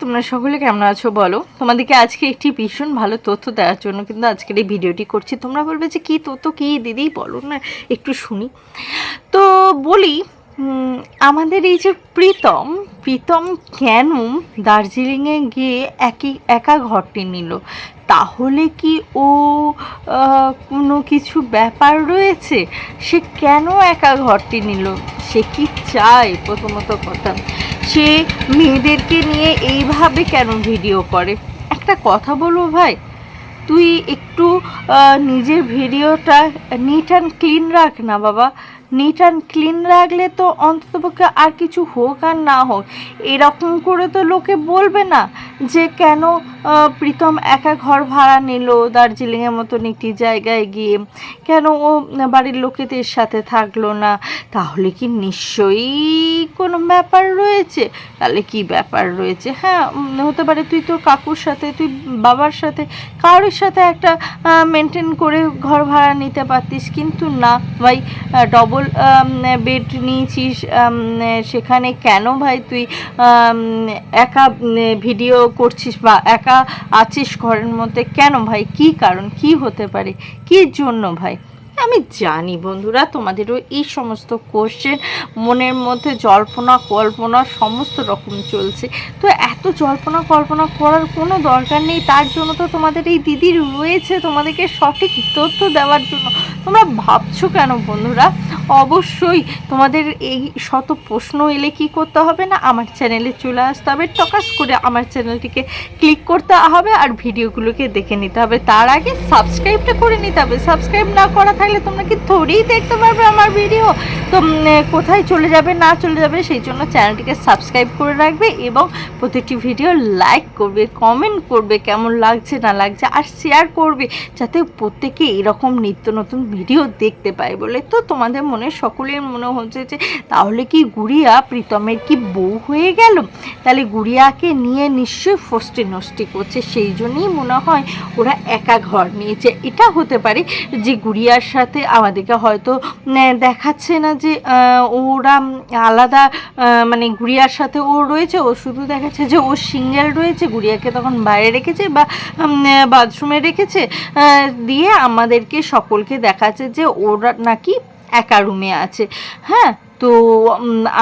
তোমরা সকলে কেমন আছো বলো? তোমাদেরকে আজকে একটি ভীষণ ভালো তথ্য দেওয়ার জন্য কিন্তু আজকের এই ভিডিওটি করছি। তোমরা বলবে যে কী তথ্য, কী দিদি? বলো না, একটু শুনি। তো বলি আমাদের এই যে প্রীতম প্রীতম কেন দার্জিলিংয়ে গিয়ে একই একা ঘরটি নিল? তাহলে কি ও কোনো কিছু ব্যাপার রয়েছে? সে কেন একা ঘরটি নিল? সে কি চায়? প্রথমত কথা। সে মেয়েদেরকে নিয়ে এইভাবে কেন ভিডিও করে? একটা কথা বলব ভাই, তুই একটু নিজের ভিডিওটা নিট অ্যান্ড ক্লিন রাখ না বাবা। নিট অ্যান্ড ক্লিন রাখলে তো অন্ততপক্ষে আর কিছু হোক আর না হোক। এরকম করে তো লোকে বলবে না যে কেন প্রীতম একা ঘর ভাড়া নিল দার্জিলিংয়ের মতন একটি জায়গায় গিয়ে। কেন ও বাড়ির লোকেদের সাথে থাকল না? তাহলে কি নিশ্চয়ই কোনো ব্যাপার রয়েছে? তাহলে কি ব্যাপার রয়েছে? হ্যাঁ হতে পারে তুই তোর কাকুর সাথে, তুই বাবার সাথে, কারোর সাথে একটা মেনটেন করে ঘর ভাড়া নিতে পারতিস। কিন্তু না, ভাই ডবল বেড নিয়েছিস সেখানে কেন ভাই তুই একা ভিডিও করছিস বা একা আছিস ঘরের মধ্যে? কেন ভাই? কি কারণ? কি হতে পারে? কি জন্য ভাই? আমি জানি বন্ধুরা, তোমাদেরও এই সমস্ত কোশ্চেন মনের মধ্যে জল্পনা, কল্পনা, সমস্ত রকম চলছে। তো এত জল্পনা, কল্পনা করার কোনো দরকার নেই, তার জন্য তো তোমাদের এই দিদি রয়েছে তোমাদেরকে সঠিক তথ্য দেওয়ার জন্য। তোমরা ভাবছ কেন বন্ধুরা? অবশ্যই তোমাদের এই শত প্রশ্ন এলে কি করতে হবে না? আমার চ্যানেলে চলে আসতে হবে, টকাস করে আমার চ্যানেলটিকে ক্লিক করতে হবে আর ভিডিওগুলোকে দেখে নিতে হবে। তার আগে সাবস্ক্রাইবটা করে নিতে হবে। সাবস্ক্রাইব না করা থাকলে তোমরা কি থোড়েই দেখতে পারবে আমার ভিডিও? তো কোথায় চলে যাবে, না চলে যাবে সেই জন্য চ্যানেলটিকে সাবস্ক্রাইব করে রাখবে এবং প্রত্যেকটি ভিডিও লাইক করবে, কমেন্ট করবে, কেমন লাগছে, না লাগছে, আর শেয়ার করবে, যাতে প্রত্যেকে এরকম নিত্য নতুন ভিডিও দেখতে পায় বলে। তো, তোমাদের মনে, সকলের মনে হচ্ছে যে, তাহলে কি গুড়িয়া প্রীতমের কি বউ হয়ে গেল? তাহলে গুড়িয়াকে নিয়ে নিশ্চয়ই ফষ্টি নষ্টি করছে, সেই জন্যই মনে হয় ওরা একা ঘর নিয়েছে। এটা হতে পারে যে গুড়িয়ার সাথে আমাদেরকে হয়তো দেখাচ্ছে না যে ওরা আলাদা মানে গুড়িয়ার সাথে ও রয়েছে, ও শুধু দেখাচ্ছে যে ও সিঙ্গেল রয়েছে, গুড়িয়াকে তখন বাইরে রেখেছে বা বাথরুমে রেখেছে দিয়ে আমাদেরকে সকলকে দেখাচ্ছে যে ওরা নাকি একা রুমে আছে। হ্যাঁ? তো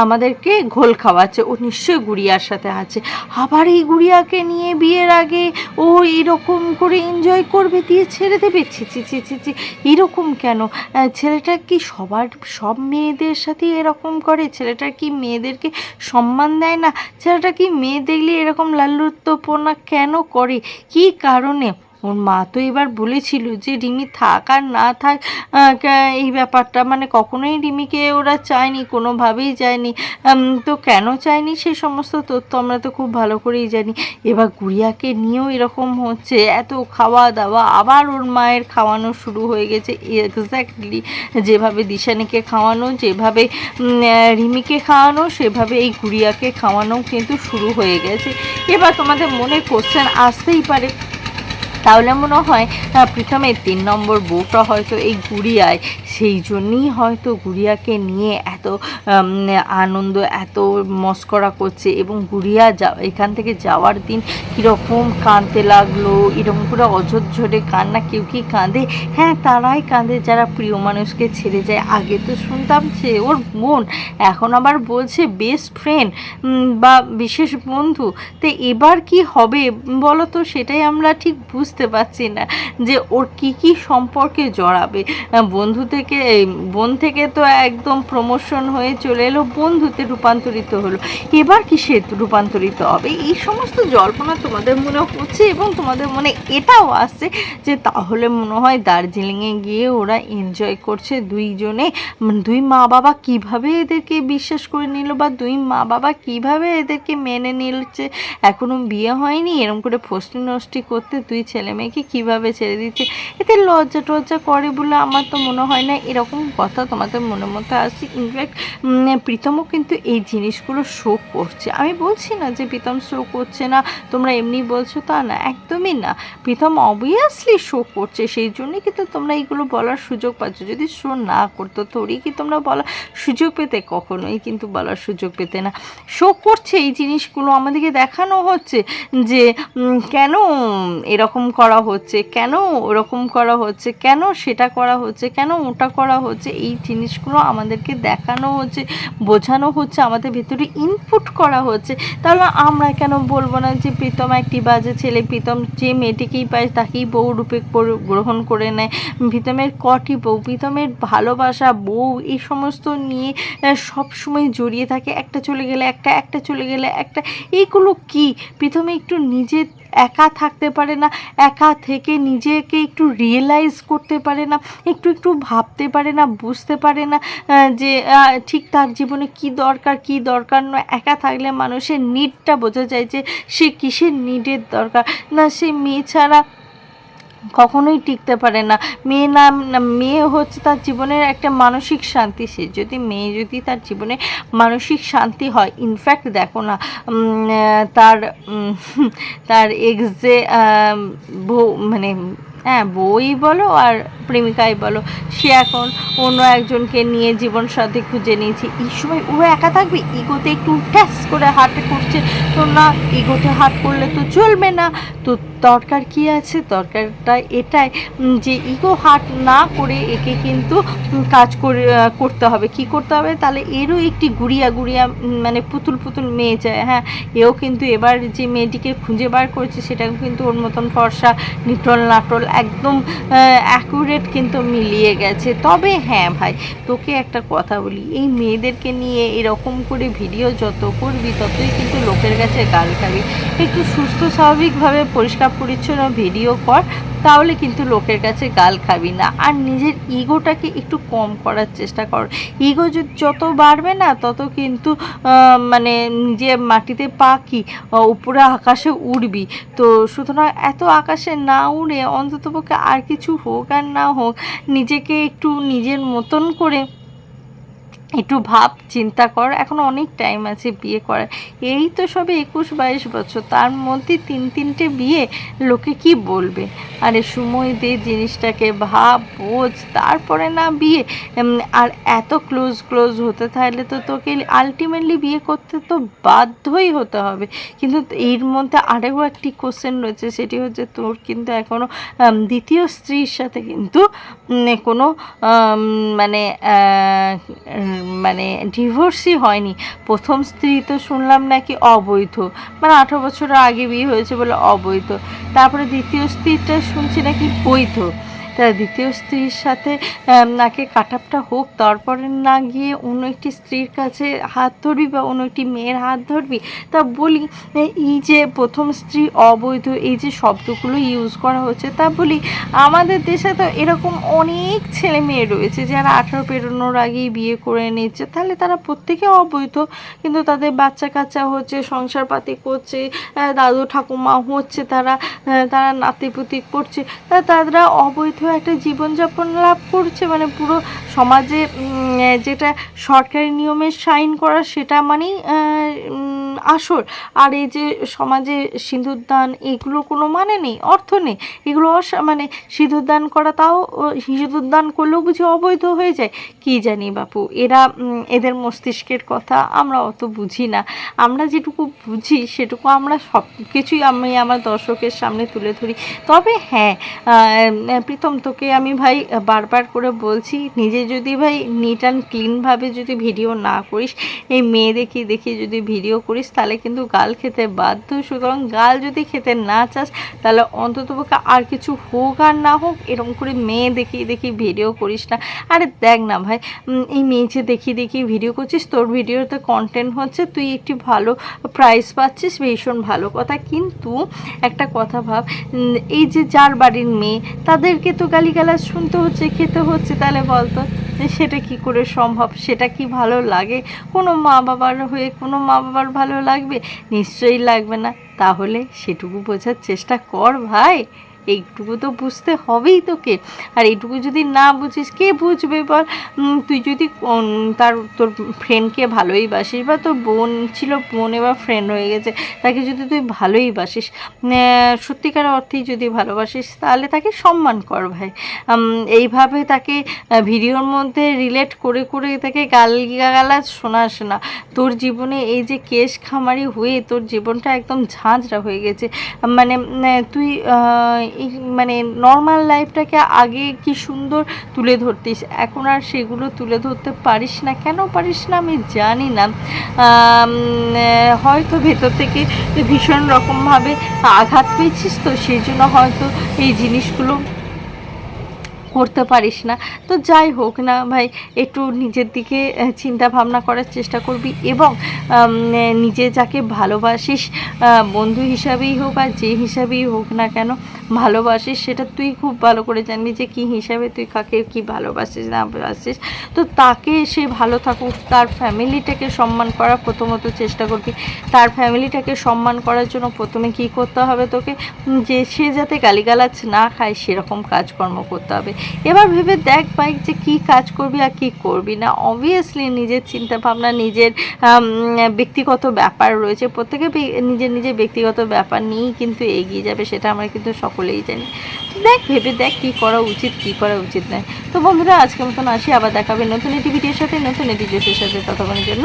আমাদেরকে ঘোল খাওয়াচ্ছে। ও নিশ্চয়ই গুড়িয়ার সাথে আছে। আবার এই গুড়িয়াকে নিয়ে বিয়ের আগে ও এরকম করে এনজয় করবে দিয়ে ছেড়ে দেবে? ছি ছি ছি ছি ছি। এরকম কেন? ছেলেটা কি সবার, সব মেয়েদের সাথে এরকম করে? ছেলেটা কি মেয়েদেরকে সম্মান দেয় না? ছেলেটা কি মেয়ে দেখলে এরকম লাল্লুত্বপনা কেন করে? কি কারণে? ওর মা তো এবার বলেছিল যে রিমি থাক আর না থাক এই ব্যাপারটা। মানে কখনোই রিমিকে ওরা চায়নি কোনোভাবেই উম, তো কেন চায়নি সে সমস্ত তথ্য আমরা তো খুব ভালো করেই জানি। এবার গুড়িয়াকে নিয়েও এরকম হচ্ছে এত খাওয়া দাওয়া আবার ওর মায়ের খাওয়ানো শুরু হয়ে গেছে। এক্স্যাক্টলি যেভাবে দিশানিকে খাওয়ানো যেভাবে রিমিকে খাওয়ানো সেভাবে এই গুড়িয়াকে খাওয়ানো কিন্তু শুরু হয়ে গেছে। এবার তোমাদের মনে কোশ্চেন আসতেই পারে তাহলে মনে হয় প্রথমে তিন নম্বর বউটা হয়তো এই গুড়িয়ায় সেই জন্যই হয়তো গুড়িয়াকে নিয়ে এত আনন্দ এত মস্করা করছে এবং গুড়িয়া যা এখান থেকে যাওয়ার দিন কীরকম কাঁদতে লাগল এরকম করে অঝরঝরে কান্না কেউ কি কাঁদে? হ্যাঁ তারাই কাঁদে যারা প্রিয় মানুষকে ছেড়ে যায়। আগে তো শুনতাম যে ওর বোন এখন আবার বলছে বেস্ট ফ্রেন্ড বা বিশেষ বন্ধু। তো এবার কি হবে বলো তো সেটাই আমরা ঠিক বুঝতে পারছি না যে ওর কি কি সম্পর্কে জড়াবে। আহ, বন্ধু থেকে বোন থেকে তো একদম প্রমোশন হয়ে চলে এলো, বন্ধুতে রূপান্তরিত হলো। এবার কি সে রূপান্তরিত হবে? এই সমস্ত জল্পনা তোমাদের মনে হচ্ছে এবং তোমাদের মনে এটাও আসছে যে তাহলে মনে হয় দার্জিলিংয়ে গিয়ে ওরা এনজয় করছে দুইজনে। মানে দুই মা বাবা কীভাবে এদেরকে বিশ্বাস করে নিল বা দুই মা বাবা কীভাবে এদেরকে মেনে নিলছে? এখনও বিয়ে হয়নি এরকম করে ফষ্টি নষ্টি করতে দুই ছেলে মেয়েকে কীভাবে ছেড়ে দিচ্ছে? এতে লজ্জা টজ্জা করে বলে আমার তো মনে হয় না না এরকম কথা তোমাদের মনের মধ্যে আসছে? ইনফ্যাক্ট প্রীতমও কিন্তু এই জিনিসগুলো শো করছে। আমি বলছি না যে প্রীতম শো করছে না, তোমরা এমনি বলছো তা না, একদমই না। প্রীতম অবভিয়াসলি শো করছে, সেই জন্যই কিন্তু তোমরা এইগুলো বলার সুযোগ পাচ্ছ। যদি শো না করতো, তোরই কি তোমরা বলার সুযোগ পেতে? কখনোই কিন্তু বলার সুযোগ পেতে না। শো করছে এই জিনিসগুলো, আমাদেরকে দেখানো হচ্ছে যে কেন এরকম করা হচ্ছে? কেন ওরকম করা হচ্ছে? কেন সেটা করা হচ্ছে? কেন ওটা করা হচ্ছে, এই জিনিসগুলো আমাদেরকে দেখানো হচ্ছে, বোঝানো হচ্ছে, আমাদের ভেতরে ইনপুট করা হচ্ছে। তাহলে আমরা কেন বলব না যে প্রীতম একটি বাজে ছেলে, প্রীতম যে মেয়েটিকেই পায় তাকেই বউ রূপে গ্রহণ করে নেয়। প্রীতমের কটি বউ, প্রীতমের ভালোবাসা, বউ, এই সমস্ত নিয়ে সব সময় জড়িয়ে থাকে। একটা চলে গেলে একটা একটা চলে গেলে একটা। এইগুলো কি? প্রীতমে একটু নিজে একা থাকতে পারে না, একা থেকে নিজেকে একটু রিয়েলাইজ করতে পারে না, একটু একটু ভাবতে পারে না, বুঝতে পারে না যে ঠিক তার জীবনে কি দরকার কি দরকার নয়। একা থাকলে মানুষের নিডটা বোঝা যায় যে সে কিসের নিডের দরকার। না, সে মেয়ে ছাড়া কখনোই টিকতে পারে না। মেয়ে না মেয়ে হচ্ছে তার জীবনের একটা মানসিক শান্তি। সে যদি, মেয়ে যদি তার জীবনে মানসিক শান্তি হয় ইনফ্যাক্ট দেখো না তার তার এক্স যে মানে হ্যাঁ বই বলো আর প্রেমিকাই বলো, সে এখন অন্য একজনকে নিয়ে জীবন সাথে খুঁজে নিয়েছে। এই সময় ও একা থাকবে? ইগোতে একটু ট্যাস করে হাট করছে। তো না, ইগোতে হাট করলে তো চলবে না। তো দরকার কি আছে? দরকারটা এটাই যে ইগো হাট না করে একে কিন্তু কাজ করে করতে হবে। কি করতে হবে? তাহলে এরও একটি গুড়িয়া গুড়িয়া মানে পুতুল পুতুল মেয়ে যায়। হ্যাঁ এও কিন্তু এবার যে মেয়েটিকে খুঁজে বার করেছে, সেটাও কিন্তু ওর মতন ফর্সা নিটল নাটল একদম অ্যাকুরেট কিন্তু মিলিয়ে গেছে। তবে হ্যাঁ ভাই, তোকে একটা কথা বলি, এই মেয়েদেরকে নিয়ে এরকম করে ভিডিও যত করবি, ততই কিন্তু লোকের কাছে গাল খাবি। একটু সুস্থ, স্বাভাবিকভাবে পরিষ্কার, পরিচ্ছন্ন ভিডিও কর তাহলে কিন্তু লোকের কাছে গাল খাবি না। আর নিজের ইগোটাকে একটু কম করার চেষ্টা কর। ইগো যত বাড়বে না, তত কিন্তু মানে নিজে মাটিতে পাকি উপরে আকাশে উড়বি। তো সুতরাং এত আকাশে না উড়ে অন্ততপক্ষে আর কিছু হোক আর না হোক, নিজেকে একটু নিজের মতন করে একটু ভাব, চিন্তা কর। এখন অনেক টাইম আছে বিয়ে করার। এই তো সবে একুশ বাইশ বছর। তার মধ্যে তিন তিনটে বিয়ে লোকে কি বলবে? আরে সময় দে জিনিসটাকে, ভাব, বোঝ, তারপরে না বিয়ে। আর এত ক্লোজ ক্লোজ হতে থাকলে তো তোকে আলটিমেটলি বিয়ে করতে তো বাধ্যই হতে হবে। কিন্তু এর মধ্যে আরেও একটি কোশ্চেন রয়েছে, সেটি হচ্ছে তোর কিন্তু এখনও দ্বিতীয় স্ত্রীর সাথে কিন্তু কোনো মানে মানে ডিভোর্সই হয়নি। প্রথম স্ত্রী তো শুনলাম নাকি অবৈধ। মানে আঠারো বছর আগে বিয়ে হয়েছে বলে অবৈধ। তারপরে দ্বিতীয় স্ত্রীটা শুনছি নাকি বৈধ। তা দ্বিতীয় স্ত্রীর সাথে নাকে কাটাপটা হোক, তারপরে না গিয়ে অন্য একটি স্ত্রীর কাছে হাত ধরবি বা অন্য একটি মেয়ের হাত ধরবি। তা বলি এই যে প্রথম স্ত্রী অবৈধ, এই যে শব্দগুলো ইউজ করা হচ্ছে, তা বলি, আমাদের দেশে তো এরকম অনেক ছেলে মেয়ে রয়েছে যারা আঠারো পেরোনোর আগেই বিয়ে করে নিচ্ছে। তাহলে তারা প্রত্যেকে অবৈধ, কিন্তু তাদের বাচ্চা কাচ্চা হচ্ছে, সংসারপাতি করছে দাদু ঠাকুমা হচ্ছে তারা তারা নাতিপুতি করছে। তারা অবৈধ একটা জীবনযাপন লাভ করছে? মানে পুরো সমাজে যেটা সরকারি নিয়মে সাইন করা সেটা মানেই আসল আর এই যে সমাজে সিঁদুর দান এগুলো কোনো মানে নেই অর্থ নেই। এগুলো মানে সিঁদুর দান করা তাও ও, সিঁদুর দান করলেও বুঝি অবৈধ হয়ে যায়। কি জানি বাপু এরা এদের মস্তিষ্কের কথা আমরা অত বুঝি না। আমরা যেটুকু বুঝি সেটুকু আমরা সব কিছুই আমি আমার দর্শকের সামনে তুলে ধরি। তবে হ্যাঁ প্রীতম তোকে আমি ভাই বারবার করে বলছি নিজে যদি ভাই নিট অ্যান্ড ক্লিনভাবে যদি ভিডিও না করিস এই মেয়ে দেখি দেখি যদি ভিডিও করিস তাহলে কিন্তু গাল খেতে বাধ্য। সুতরাং গাল যদি খেতে না চাস, তাহলে অন্ততপক্ষে আর কিছু হোক আর না হোক, এরকম করে মেয়ে দেখি দেখি ভিডিও করিস না। আরে দেখ না ভাই এই মেয়ে যে দেখি দেখি ভিডিও করছিস, তোর ভিডিওতে কন্টেন্ট হচ্ছে, তুই একটি ভালো প্রাইস পাচ্ছিস, ভীষণ ভালো কথা। কিন্তু একটা কথা ভাব এই যে যার বাড়ির মেয়ে, তাদেরকে তো গালিগালাজ শুনতে হচ্ছে, খেতে হচ্ছে, তাহলে বলতো। যে সেটা কি করে সম্ভব? সেটা কি ভালো লাগে? কোনো মা বাবার হয়ে কোনো মা বাবার ভালো লাগবে? নিশ্চয়ই লাগবে না। তাহলে সেটুকু বোঝার চেষ্টা কর ভাই। এইটুকু তো বুঝতে হবেই তোকে। আর এইটুকু যদি না বুঝিস, কে বুঝবে বল? তুই যদি তার, তোর ফ্রেন্ডকে ভালোই বাসিস বা তোর বোন ছিল, বোন এবার ফ্রেন্ড হয়ে গেছে, তাকে যদি তুই ভালোই বাসিস সত্যিকার অর্থেই যদি ভালোবাসিস, তাহলে তাকে সম্মান কর ভাই। এইভাবে তাকে ভিডিওর মধ্যে রিলেট করে করে তাকে গাল গালাজ শোনাস না। তোর জীবনে এই যে কেশ খামারি হয়ে তোর জীবনটা একদম ঝাঁঝরা হয়ে গেছে। মানে তুই এই মানে নর্মাল লাইফটাকে আগে কি সুন্দর তুলে ধরতিস? এখন আর সেগুলো তুলে ধরতে পারিস না। কেন পারিস না? আমি জানি না। হয়তো ভেতর থেকে ভীষণ রকমভাবে আঘাত পেয়েছিস তো, সেই জন্য হয়তো এই জিনিসগুলো করতে পারিস না। তো যাই হোক না ভাই, একটু নিজের দিকে চিন্তা ভাবনা করার চেষ্টা করবি এবং নিজে যাকে ভালোবাসিস বন্ধু হিসাবেই হোক আর যে হিসাবেই হোক না কেন ভালোবাসিস, সেটা তুই খুব ভালো করে জানবি যে কী হিসাবে তুই কাকে কি ভালোবাসিস, না বাসিস তো তাকে সে ভালো থাকুক, তার ফ্যামিলিটাকে সম্মান করার প্রথমত চেষ্টা করবি। তার ফ্যামিলিটাকে সম্মান করার জন্য প্রথমে কি করতে হবে তোকে? যে সে যাতে গালিগালাজ না খায়, সেরকম কাজকর্ম করতে হবে। এবার ভেবে দেখ ভাই যে কি কাজ করবি আর কি করবি না। অবভিয়াসলি নিজের চিন্তা ভাবনা নিজের ব্যক্তিগত ব্যাপার রয়েছে। প্রত্যেকে নিজের নিজের ব্যক্তিগত ব্যাপার নিয়েই কিন্তু এগিয়ে যাবে, সেটা আমরা কিন্তু সকলেই জানি দেখ, ভেবে দেখ কি করা উচিত, কি করা উচিত নয়। তো বন্ধুরা, আজকের মতন আসি, আবার দেখাবে নতুন একটি ভিডিওর সাথে, নতুন একটি জোশের সাথে ততক্ষণের জন্য।